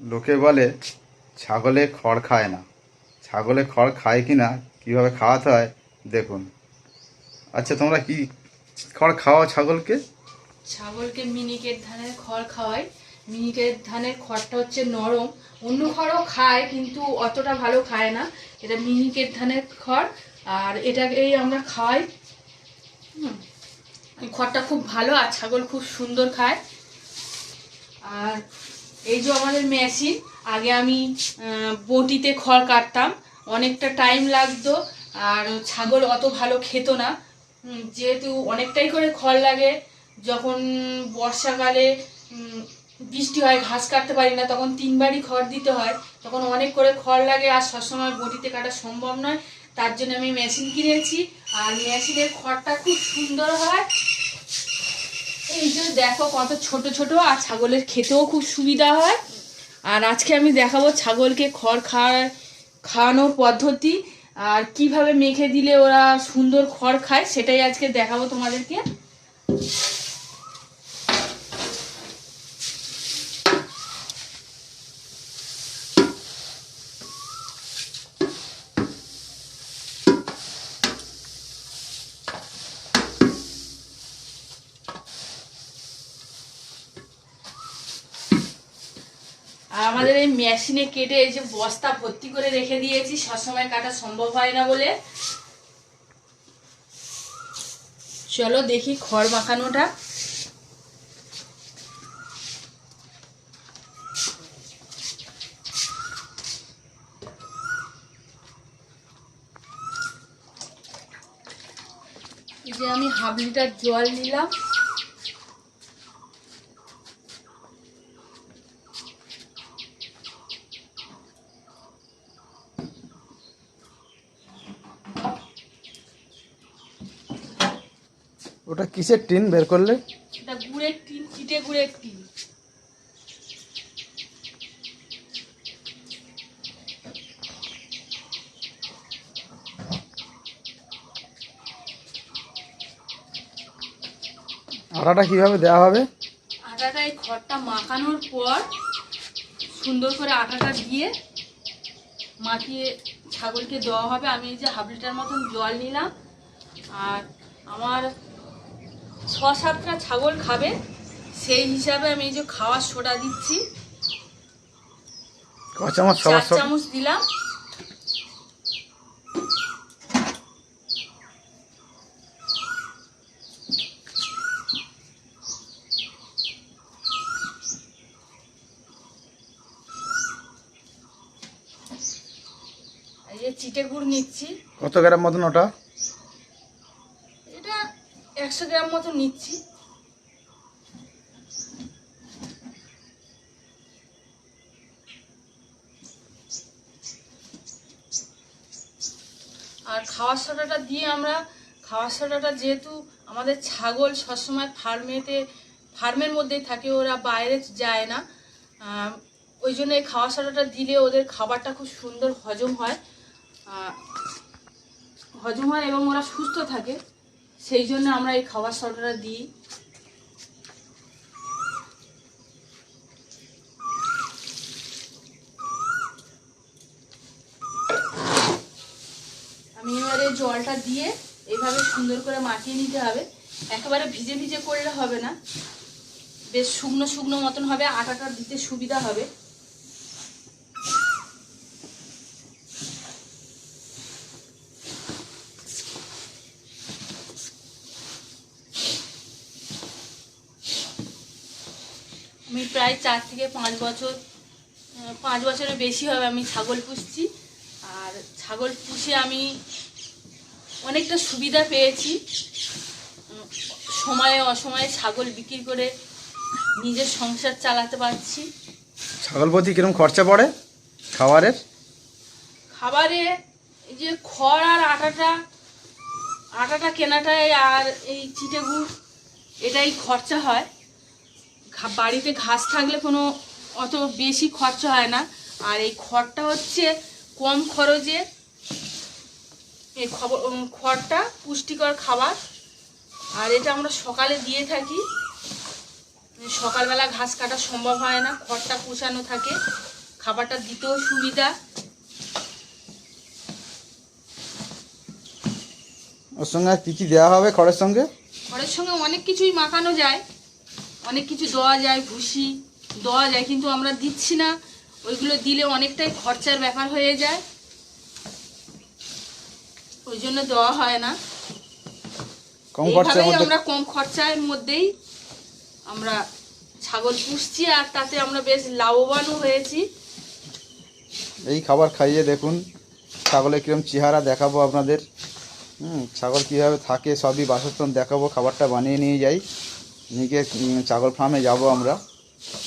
লোকে বলে, ছাগলে খড় খায় না। ছাগলে খড় খায় কি না? কীভাবে খাওয়াতে হয়? দেখুন। আচ্ছা তোমরা কি খড় খাওয়াও ছাগলকে? ছাগলকে মিনিকেট ধানের খড় খাওয়াই। মিনিকেট ধানের খড়টা হচ্ছে নরম। অন্য খড়ও খায়, কিন্তু অতটা ভালো খায় না। এটা মিনিকেট ধানের খড়, আর এটাকেই আমরা খাওয়াই। খড়টা খুব ভালো, আর ছাগল খুব সুন্দর খায়। আর এই যে আমাদের মেশিন, আগে আমি বটিতে খড় কাটতাম। অনেকটা টাইম লাগতো, আর ছাগল অত ভালো খেত না। যেহেতু অনেকটাই করে খড় লাগে, যখন বর্ষাকালে বৃষ্টি হয়, ঘাস কাটতে পারি না, তখন তিনবারই খড় দিতে হয়। তখন অনেক করে খড় লাগে, আর সবসময় বটিতে কাটা সম্ভব নয়। তার জন্য আমি মেশিন কিনেছি, আর মেশিনের খড়টা খুব সুন্দর হয় এই দেখো কত ছোট ছোট আর ছাগলের খেতেও খুব সুবিধা হয়। আর আজকে আমি দেখাবো ছাগলকে খড় খাওয়া খাওয়ানোর পদ্ধতি আর কীভাবে মেখে দিলে ওরা সুন্দর খড় খায়, সেটাই আজকে দেখাবো তোমাদেরকে। আমাদের এই মেশিনে কেটে এই যে বস্তা ভর্তি করে রেখে দিয়েছি, সবসময় কাটা সম্ভব হয় না বলে। চলো দেখি খড় মাখানোটা। যে আমি হাফ লিটার জল নিলাম। ওটা কিসের টিন বের করলে? এটা গুড়ের টিন চিটে গুড়ের টিন। আটাটা কীভাবে দেওয়া হবে? আটাটা এই খড়টা মাখানোর পর সুন্দর করে আটাটা দিয়ে মাখিয়ে ছাগলকে দেওয়া হবে। আমি এই যে হাফ লিটার মতন জল নিলাম। আর আমার ছ সাতটা ছাগল খাবে সেই হিসাবে আমি এই যে খাওয়ার সোডা দিচ্ছি। চামচ চার চামচ দিলাম। চিটে গুড় নিচ্ছি। কত গ্রাম মতন ওটা? একশো গ্রাম মতো নিচ্ছি। আর খাওয়ার সোডাটা দিয়ে আমরা খাওয়ার সোডাটা যেহেতু আমাদের ছাগল সবসময় ফার্মেতে ফার্মের মধ্যেই থাকে, ওরা বাইরে যায় না। ওই জন্য এই খাওয়ার সোডাটা দিলে ওদের খাবারটা খুব সুন্দর হজম হয়। হজম হয় এবং ওরা সুস্থ থাকে। সেই জন্য আমরা এই খাবার সোডাটা দিই। আমি এবারে জলটা দিয়ে এইভাবে সুন্দর করে মাখিয়ে নিতে হবে। একেবারে ভিজে ভিজে করলে হবে না। বেশ শুকনো শুকনো মতন হবে, আটাটা দিতে সুবিধা হবে আমি প্রায় চার থেকে পাঁচ বছর পাঁচ বছরের বেশি হবে আমি ছাগল পুষছি। আর ছাগল পুষে আমি অনেকটা সুবিধা পেয়েছি। সময়ে অসময়ে ছাগল বিক্রি করে নিজের সংসার চালাতে পারছি। ছাগল প্রতি কীরকম খরচা পড়ে খাবারের? খাবারে এই যে খড় আর আটাটা আটাটা কেনাটাই আর এই চিটেগুড় এটাই খরচা হয়। বাড়িতে ঘাস থাকলে কোনো অত বেশি খরচা হয় না। আর এই খড়টা হচ্ছে কম খরচে এই খবর খড়টা পুষ্টিকর খাবার। আর এটা আমরা সকালে দিয়ে থাকি। সকালবেলা ঘাস কাটা সম্ভব হয় না খড়টা কুচানো থাকে খাবারটা দিতেও সুবিধা। ওর সঙ্গে কী কী দেওয়া হবে খড়ের সঙ্গে? খড়ের সঙ্গে অনেক কিছুই মাখানো যায়। অনেক কিছু দেওয়া যায় ভুসি দেওয়া যায় কিন্তু আমরা দিচ্ছি না। ওইগুলো দিলে অনেকটাই খরচার ব্যাপার হয়ে যায়। ওই জন্য দেওয়া হয় না। এইভাবেই আমরা কম খরচার মধ্যেই আমরা ছাগল পুষছি আর তাতে আমরা বেশ লাভবানও হয়েছি। এই খাবার খাইয়ে দেখুন ছাগলের কীরকম চেহারা দেখাবো আপনাদের। হুম ছাগল কীভাবে থাকে সবই বাসস্থান দেখাবো খাবারটা বানিয়ে নিয়ে যাই। নিয়ে ছাগল ফার্মে যাব আমরা।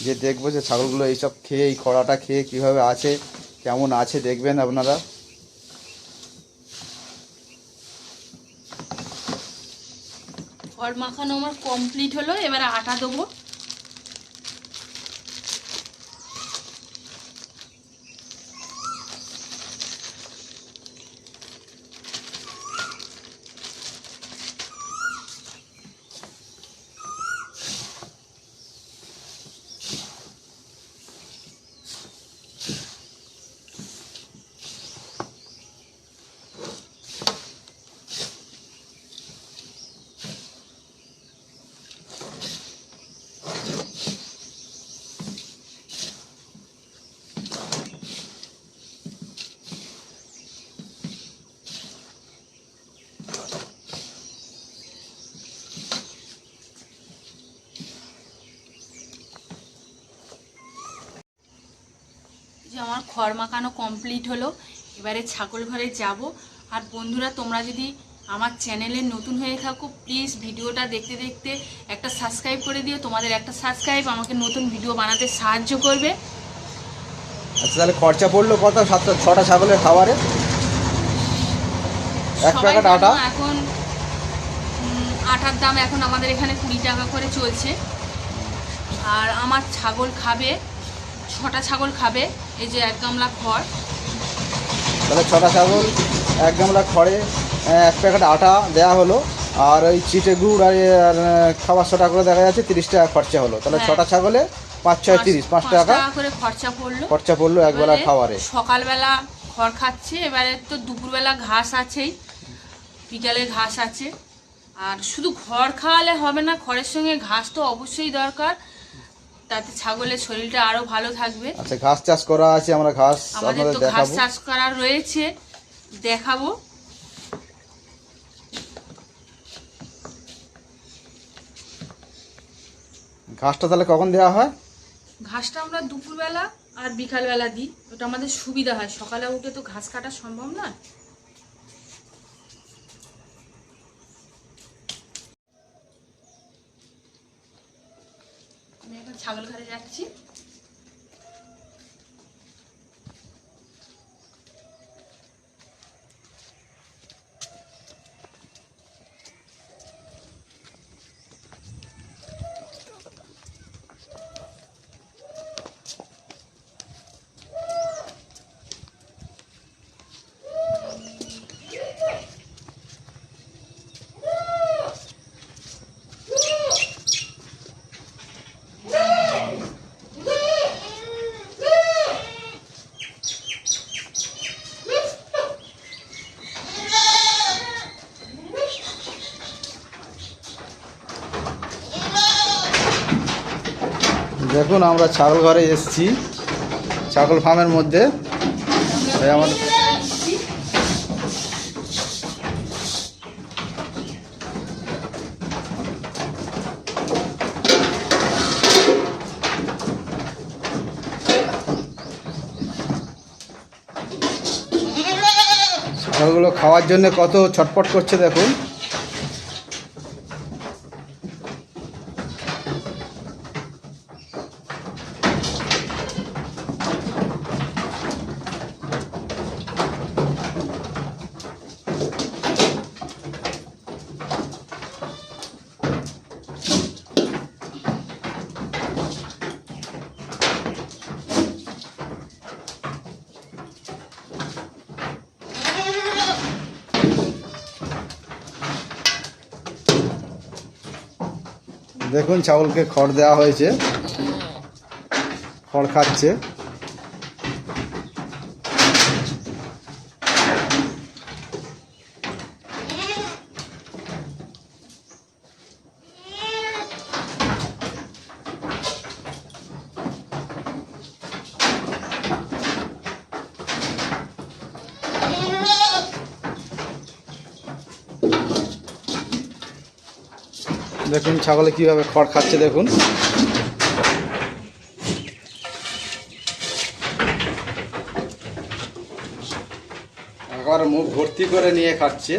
যে দেখব যে ছাগলগুলো এইসব খেয়ে, এই খরাটা খেয়ে কীভাবে আছে, কেমন আছে দেখবেন আপনারা। খড় মাখানো আমার কমপ্লিট হলো, এবারে আটা দেবো। খড় মাখানো কমপ্লিট হলো এবারে ছাগল ঘরে যাব। আর বন্ধুরা তোমরা যদি আমার চ্যানেলে নতুন হয়ে থাকো প্লিজ ভিডিওটা দেখতে দেখতে একটা সাবস্ক্রাইব করে দিও। তোমাদের একটা সাবস্ক্রাইব আমাকে নতুন ভিডিও বানাতে সাহায্য করবে। আচ্ছা তাহলে খরচা পড়ল কত? সাতটা ছটা ছাগলের খাবারে? এক প্যাকেট আটা? এখন আটার দাম এখন আমাদের এখানে কুড়ি টাকা করে চলছে। আর আমার ছাগল খাবে ছটা ছাগল খাবে। এই যে এক গামলা খড়। তাহলে ছটা ছাগল এক গামলা খড়ে এক প্যাকেট আটা দেওয়া হলো আর ওই চিটে গুড় আর খাবার ছটা করে দেখা যাচ্ছে তিরিশ টাকা খরচা হলো। তাহলে হ্যাঁ। ছটা ছাগলে পাঁচ ছয় তিরিশ পাঁচ টাকা করে খরচা পড়ল। খরচা পড়ল একবেলা খাবারে। সকালবেলা খড় খাচ্ছে এবারে তো দুপুরবেলা ঘাস আছেই বিকালে ঘাস আছে। আর শুধু খড় খাওয়ালে হবে না খড়ের সঙ্গে ঘাস তো অবশ্যই দরকার। তাতে ছাগলের শরীরটা আরও ভালো থাকবে। আচ্ছা ঘাস চাষ করা আছে আমরা ঘাস আমাদের তো ঘাস চাষ করা রয়েছে দেখাবো। ঘাসটা তাহলে কখন দেওয়া হয়? ঘাসটা আমরা দুপুরবেলা আর বিকালবেলা দিই। ওটা আমাদের সুবিধা হয়। সকালে উঠে তো ঘাস কাটা সম্ভব নয় আমি এখন ছাগল ঘরে যাচ্ছি দেখুন, আমরা ছাগল ঘরে এসেছি। ছাগল ফার্মের মধ্যে। এই আমাদের ছাগলগুলো খাওয়ার জন্য কত ছটপট করছে, দেখুন। দেখুন ছাগলকে খড় দেওয়া হয়েছে। খড় খাচ্ছে। দেখুন ছাগলে কীভাবে খড় খাচ্ছে দেখুন। একবার মুখ ভর্তি করে নিয়ে খাচ্ছে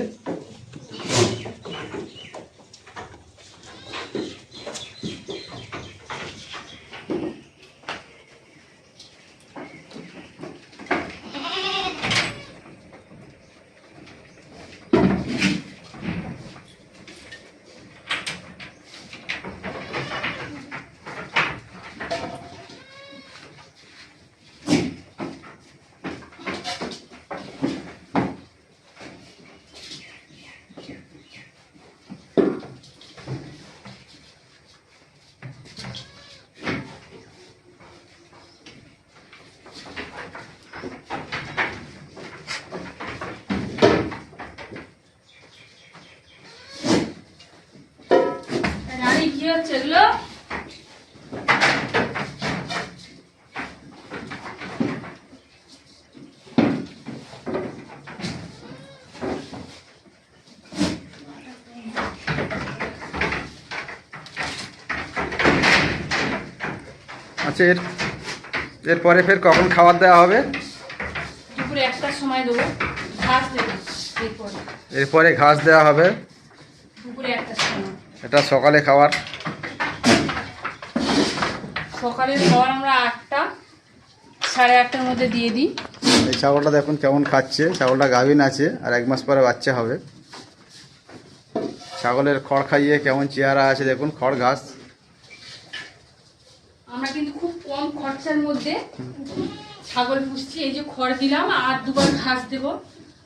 রানী কি হচ্ছে এগুলো? আচ্ছা এর এরপরে ফের কখন খাবার দেওয়া হবে? দুপুরে একটার সময় দেবো ঘাস দেবো এরপরে। ঘাস দেওয়া হবে। দুপুরে একটার সময়। এটা সকালে খাবার সকালের খাবার আমরা আটটা সাড়ে আটটার মধ্যে দিয়ে দিই। এই ছাগলটা দেখুন কেমন খাচ্ছে। ছাগলটা গাভিন আছে আর এক মাস পরে বাচ্চা হবে। ছাগলের খড় খাইয়ে কেমন চেহারা আছে দেখুন খড় ঘাস। আমরা কিন্তু খুব কম খরচার মধ্যে ছাগল পুষছি। এই যে খড় দিলাম আর দুবার ঘাস দেব।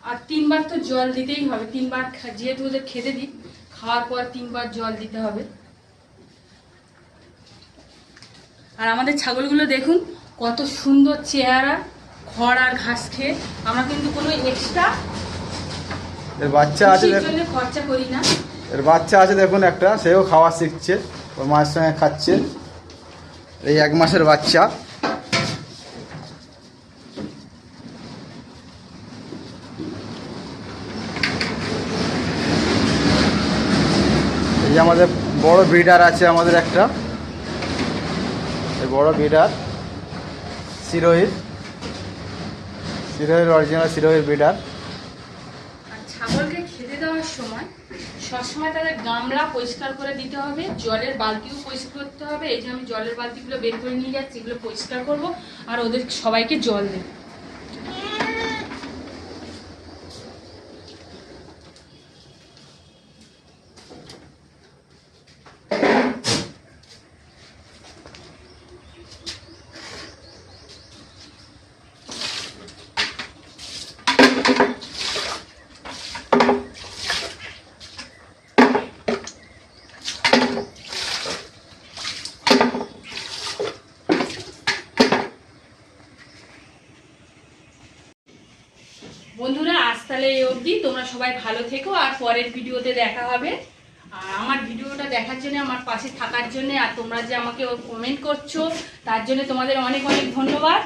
আর তিনবার তো জল দিতেই হবে। তিনবার যেহেতু ওদের খেতে দিই খাওয়ার পর তিনবার জল দিতে হবে। আর আমাদের ছাগলগুলো দেখুন কত সুন্দর চেহারা খড় আর ঘাস খেয়ে। আমরা কিন্তু কোনো এক্সট্রা এর বাচ্চা আছে জন্য খরচা করি না। এর বাচ্চা আছে দেখুন একটা সেও খাওয়া শিখছে ওর মায়ের সঙ্গে খাচ্ছে। এই এক মাসের বাচ্চা। যে আমাদের বড় ব্রিডার আছে আমাদের একটা। বড় ব্রিডার সিরোহির সিরোহির অরিজিনাল সিরোহির ব্রিডার ছাগলকে খেতে দেওয়ার সময় সবসময় তাদের গামলা পরিষ্কার করে দিতে হবে, জলের বালতিও পরিষ্কার করতে হবে। এই যে আমি জলের বালতিগুলো বের করে নিয়ে যাচ্ছি, এগুলো পরিষ্কার করব আর ওদের সবাইকে জল দেব বন্ধুরা আজ তাহলে এই অবধি তোমরা সবাই ভালো থেকো আর পরের ভিডিওতে দেখা হবে। আর আমার ভিডিওটা দেখার জন্য, আমার পাশে থাকার জন্য, আর তোমরা যে আমাকে কমেন্ট করছ, তার জন্য তোমাদের অনেক অনেক ধন্যবাদ।